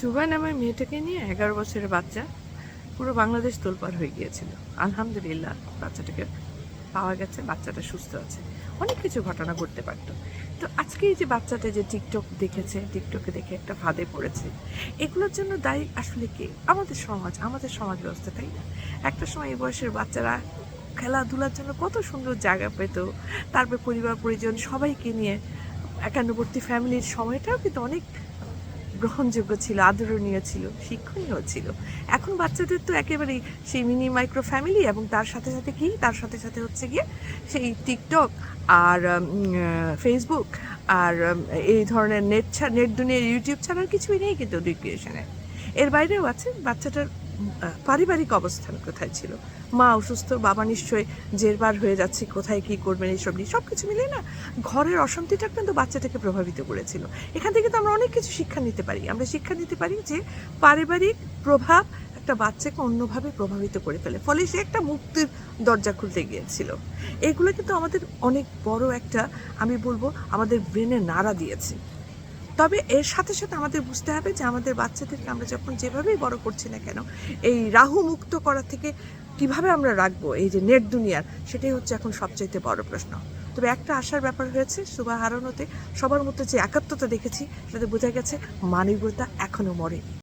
সুবান আমার মেয়েটাকে নিয়ে এগারো বছরের বাচ্চা পুরো বাংলাদেশ তোলপাড় হয়ে গিয়েছিল। আলহামদুলিল্লাহ, বাচ্চাটাকে পাওয়া গেছে, বাচ্চাটা সুস্থ আছে। অনেক কিছু ঘটনা ঘটতে পারতো। তো আজকে এই যে বাচ্চাটা যে টিকটক দেখেছে, টিকটকে দেখে একটা ফাঁদে পড়েছে, এগুলোর জন্য দায়ী আসলে কে? আমাদের সমাজ আমাদের সমাজ ব্যবস্থা, তাই না? একটা সময় এই বয়সের বাচ্চারা খেলাধুলার জন্য কত সুন্দর জায়গা পেত, তারপর পরিবার পরিজন সবাইকে নিয়ে একান্নবর্তী ফ্যামিলির সময়টাও কিন্তু অনেক গ্রহণযোগ্য ছিল, আদরণীয় ছিল, শিক্ষণীয় ছিল। এখন বাচ্চাদের তো একেবারেই সেই মিনি মাইক্রো ফ্যামিলি এবং তার সাথে সাথে কি? তার সাথে সাথে হচ্ছে গিয়ে সেই টিকটক আর ফেসবুক আর এই ধরনের নেট নেট দুনিয়ার ইউটিউব ছাড়ার কিছুই নেই কিন্তু রিক্রিয়েশনে এর বাইরেও আছে বাচ্চাটার পারিবারিক অবস্থান কোথায় ছিল? মা অসুস্থ, বাবা নিশ্চয়ই জেরবার হয়ে যাচ্ছে, কোথায় কি করবেন এইসব নিয়ে সব কিছু মিলিয়ে না ঘরের অশান্তিটা কিন্তু বাচ্চাটাকে প্রভাবিত করেছিল। এখান থেকে তো আমরা অনেক কিছু শিক্ষা নিতে পারি। আমরা শিক্ষা নিতে পারি যে পারিবারিক প্রভাব একটা বাচ্চাকে অন্যভাবে প্রভাবিত করে ফেলে। ফলে সে একটা মুক্তির দরজা খুলতে গিয়েছিল। এগুলো কিন্তু আমাদের অনেক বড় একটা, আমি বলব, আমাদের ব্রেনে নাড়া দিয়েছে। তবে এর সাথে সাথে আমাদের বুঝতে হবে যে আমাদের বাচ্চাদেরকে আমরা যখন যেভাবেই বড় করছি না কেন, এই রাহু মুক্ত করা থেকে কীভাবে আমরা রাখব এই যে নেট দুনিয়ার, সেটাই হচ্ছে এখন সবচাইতে বড় প্রশ্ন। তবে একটা আশার ব্যাপার হয়েছে সুবা হারানোতে সবার মধ্যে যে একাত্মতা দেখেছি, সেটাতে বোঝা গেছে মানবতা এখনও মরেনি।